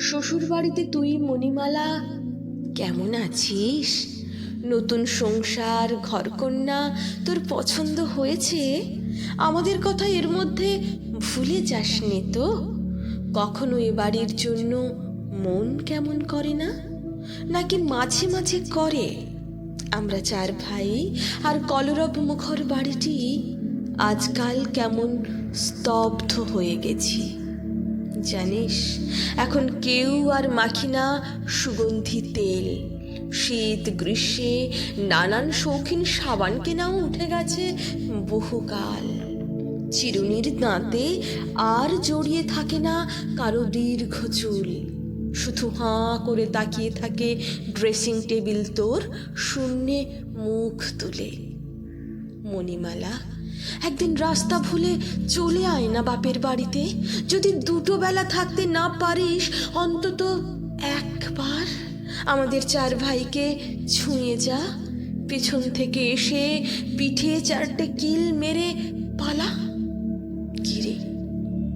শ্বশুর বাড়িতে তুই মণিমালা, কেমন আছিস? নতুন সংসার, ঘরকন্যা, তোর পছন্দ হয়েছে? আমাদের কথা এর মধ্যে ভুলে যাস যাসনি তো? কখনো এ বাড়ির জন্য মন কেমন করে না? নাকি মাঝে মাঝে করে? আমরা চার ভাই, আর কলরব মুখর বাড়িটি আজকাল কেমন স্তব্ধ হয়ে গেছি। জানিস, এখন কেউ আর মাখি না সুগন্ধি তেল। শীত গ্রীষ্মে নানান শৌখিন সাবান কেনাও উঠে গেছে বহুকাল। চিরুনির দাঁতে আর জড়িয়ে থাকে না কারও দীর্ঘ চুল। শুধু হাঁ করে তাকিয়ে থাকে ড্রেসিং টেবিল তোর শূন্যে মুখ তুলে। মণিমালা একদিন রাস্তা ভুলে চলে আয় না বাপের বাড়িতে। যদি দুটো বেলা থাকতে না পারিস, অন্তত একবার আমাদের চার ভাইকে ছুঁয়ে যা। পেছন থেকে এসে পিঠে চারটে কিল মেরে পালা। কিরে,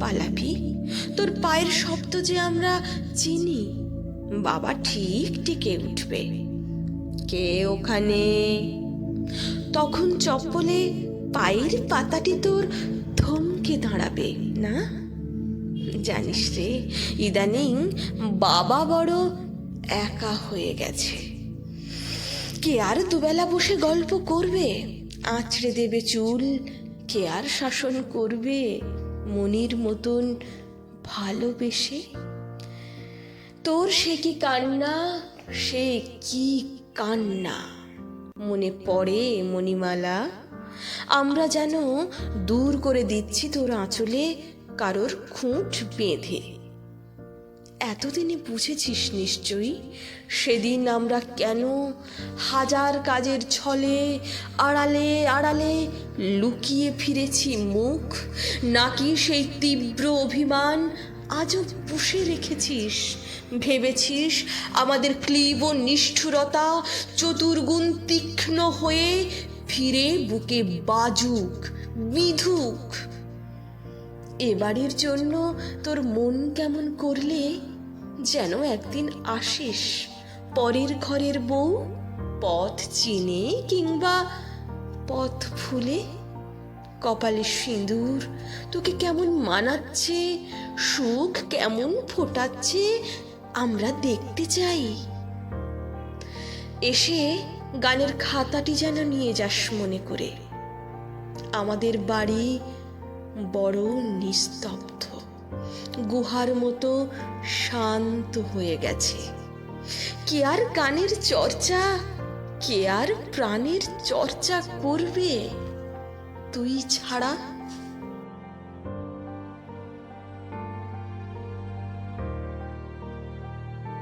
পালাবি? তোর পায়ের শব্দ যে আমরা চিনি। বাবা ঠিক টিকে উঠবে। কে ওখানে? তখন চপ্পলে পায়ের পাতাটি তোর থমকে দাঁড়াবে, না? জানিস রে, ইদানিং বাবা বড় একা হয়ে গেছে। কে আর দুবেলা বসে গল্প করবে? আঁচড়ে দেবে চুল, কে আর শাসন করবে মনির মতন ভালোবেসে? তোর সে কি কান্না, সে কি কান্না? মনে পড়ে মণিমালা? আমরা যেন দূর করে দিচ্ছি তোর আঁচলে কারোর খুঁট বেঁধে। এতদিনে বুঝেছিস নিশ্চয়ই, সেদিন আমরা কেন হাজার কাজের ছলে, আড়ালে আড়ালে লুকিয়ে ফিরেছি মুখ? নাকি সেই তীব্র অভিমান আজও পুষে রেখেছিস? ভেবেছিস আমাদের ক্লীব নিষ্ঠুরতা চতুর্গুণ তীক্ষ্ণ হয়ে ফিরে বুকে বাজুক বিধুক এবারের জন্য তোর মন কেমন করলে যেন একদিন আসিস? পরের ঘরের বউ, পথ চিনে কিংবা পথ ফুলে কপালে সিঁদুর, তোকে কেমন মানাচ্ছে? সুখ কেমন ফোটাচ্ছে? আমরা দেখতে চাই। এসে গানের খাতাটি যেন নিয়ে যাস মনে করে। আমাদের বাড়ি বড় নিস্তব্ধ। গুহার মতো শান্ত হয়ে গেছে। কে আর গানের চর্চা, কে আর প্রাণের চর্চা করবে? তুই ছাড়া